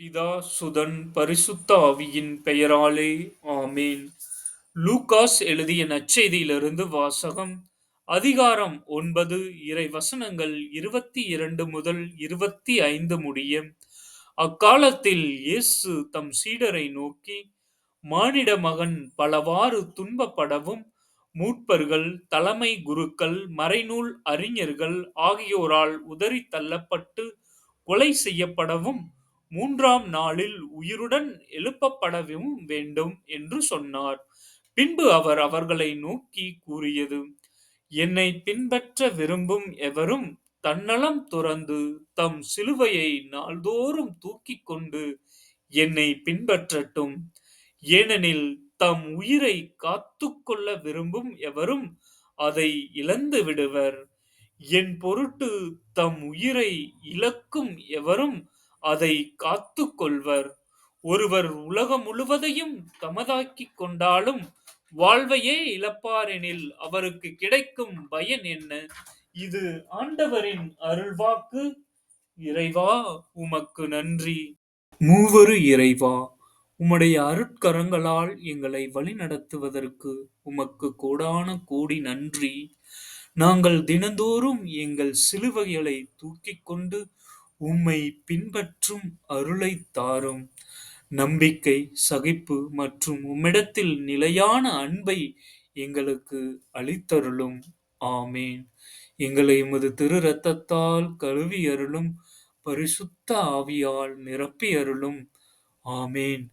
பிதா சுதன் பரிசுத்த ஆவியின் பெயராலே ஆமேன். லூகாஸ் எழுதிய நற்செய்தியிலிருந்து வாசகம் அதிகாரம் ஒன்பது இறை வசனங்கள் இருபத்தி இரண்டு முதல் இருபத்தி ஐந்து முடிய அக்காலத்தில் இயேசு தம் சீடரை நோக்கி மானிட மகன் பலவாறு துன்பப்படவும் மூட்பர்கள் தலைமை குருக்கள் மறைநூல் அறிஞர்கள் ஆகியோரால் உதறி தள்ளப்பட்டு கொலை செய்யப்படவும் மூன்றாம் நாளில் உயிருடன் எழுப்பப்படவும் வேண்டும் என்று சொன்னார். பின்பு அவர் அவர்களை நோக்கி கூறியது என்னை பின்பற்ற விரும்பும் எவரும் தன்னலம் துறந்து தம் சிலுவையை நாள்தோறும் தூக்கிக் கொண்டு என்னை பின்பற்றட்டும். ஏனெனில் தம் உயிரை காத்துக்கொள்ள விரும்பும் எவரும் அதை இழந்து விடுவர். என் பொருட்டு தம் உயிரை இழக்கும் எவரும் அதை காத்து கொள்வர் ஒருவர் உலகம் முழுவதையும் தமதாக்கிக் கொண்டாலும் வாழ்வையே இழப்பாரெனில் அவருக்கு கிடைக்கும் பயன் என்ன? இது ஆண்டவரின் அருள்வாக்கு. இறைவா உமக்கு நன்றி. மூவரு இறைவா உம்முடைய அருட்கரங்களால் எங்களை வழிநடத்துவதற்கு உமக்கு கோடான கோடி நன்றி. நாங்கள் தினந்தோறும் எங்கள் சிலுவைகளை தூக்கிக் கொண்டு உம்மை பின்பற்றும் அருளை தாரும். நம்பிக்கை சகிப்பு மற்றும் உம்மிடத்தில் நிலையான அன்பை எங்களுக்கு அளித்தருளும். ஆமேன். எங்களை உமது திரு ரத்தத்தால் கழுவி அருளும் பரிசுத்த ஆவியால் நிரப்பி அருளும் ஆமேன்.